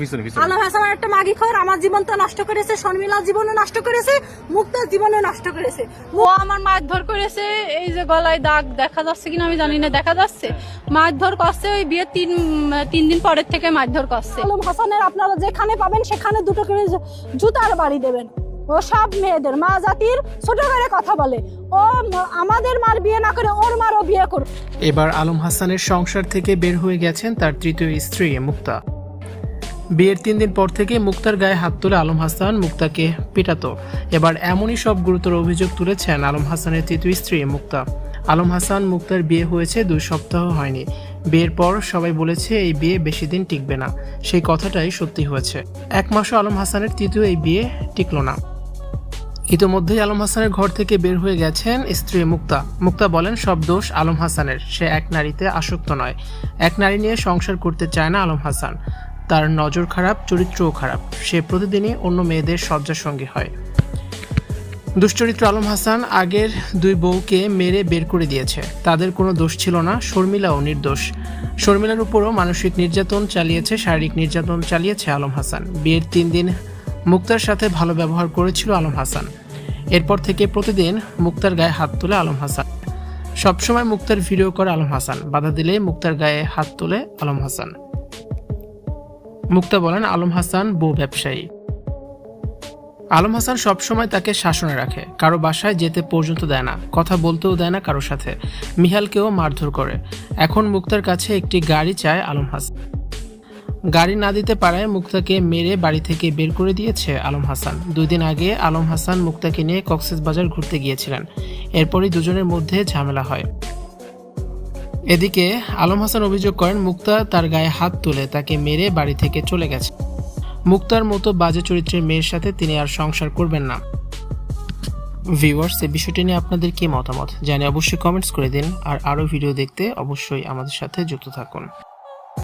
পিছনে পিছনে। আলম হাসান একটা মাগি খোর আমার জীবনটা নষ্ট করেছে শর্মিলার জীবনও নষ্ট করেছে মুক্তার জীবনও নষ্ট করেছে। ও আমার মারধর করেছে এই যে গলায় দাগ দেখা যাচ্ছে কিনা আমি জানি না দেখা যাচ্ছে। মারধর করছে ওই বিয়ের তিন তিন দিন পরের থেকে মারধর করছে। আলম হাসানের আপনারা যেখানে পাবেন সেখানে দুটো করে জুতার বাড়ি দেবেন। ও সব মেয়েদের মা জাতির ছোট করে কথা বলে। ও আমাদের মার বিয়ে না করে ওর মারও বিয়ে করবে এবার আলম হাসানের সংসার থেকে বের হয়ে গেছেন তার তৃতীয় স্ত্রী মুক্তা। বিয়ের তিন দিন পর থেকে মুক্তার গায়ে হাত তুলে আলম হাসান মুক্তাকে পিটাতো। এবার এমনই সব গুরুতর অভিযোগ তুলেছেন আলম হাসানের তৃতীয় স্ত্রী মুক্তা। আলম হাসান মুক্তার বিয়ে হয়েছে দুই সপ্তাহ হয়নি। বিয়ের পর সবাই বলেছে এই বিয়ে বেশি দিন টিকবে না। সেই কথাটাই সত্যি হয়েছে। এক মাসও আলম হাসানের তৃতীয় এই বিয়ে টিকলো না। ইতোমধ্যেই আলম হাসানের ঘর থেকে বের হয়ে গেছেন স্ত্রী মুক্তা। মুক্তা বলেন, সব দোষ আলম হাসানের। সে এক নারীতে আসক্ত নয়। এক নারী নিয়ে সংসার করতে চায় না আলম হাসান। তার নজর খারাপ, চরিত্রও খারাপ। সে প্রতিদিনই অন্য মেয়েদের শয্যার সঙ্গী হয়। দুশ্চরিত্র আলম হাসান আগের দুই বউকে মেরে বের করে দিয়েছে। তাদের কোনো দোষ ছিল না, শর্মিলাও নির্দোষ। শর্মিলার উপরও মানসিক নির্যাতন চালিয়েছে, শারীরিক নির্যাতন চালিয়েছে আলম হাসান। বিয়ের তিন দিন মুক্তার সাথে ভালো ব্যবহার করেছিল আলম হাসান। এরপর থেকে প্রতিদিন মুক্তার গায়ে হাত তোলে আলম হাসান। সবসময় মুক্তার ভিডিও করে আলম হাসান। বাধা দিলে মুক্তার গায়ে হাত তোলে আলম হাসান। মুক্তা বলেন, আলম হাসান বউ ব্যবসায়ী। আলম হাসান সবসময় তাকে শাসনে রাখে, কারও বাসায় যেতে পর্যন্ত দেয় না, কথা বলতেও দেয় না কারোর সাথে। মিহালকেও মারধর করে। এখন মুক্তার কাছে একটি গাড়ি চায় আলম হাসান। গাড়ি না দিতে পারায় মুক্তাকে মেরে বাড়ি থেকে বের করে দিয়েছে আলম হাসান। দুই দিন আগে আলম হাসান মুক্তাকে নিয়ে কক্সেস বাজার ঘুরতে গিয়েছিলেন। এরপরই দুজনের মধ্যে ঝামেলা হয়। এদিকে আলম হাসান অভিযোগ করেন, মুক্তা তার গায়ে হাত তুলে তাকে মেরে বাড়ি থেকে চলে গেছে। মুক্তার মতো বাজে চরিত্রের মেয়ের সাথে তিনি আর সংসার করবেন না। ভিউয়ার্স এই বিষয়টি নিয়ে আপনাদের কি মতামত? জানি অবশ্যই কমেন্টস করে দিন, আর আরও ভিডিও দেখতে অবশ্যই আমাদের সাথে যুক্ত থাকুন।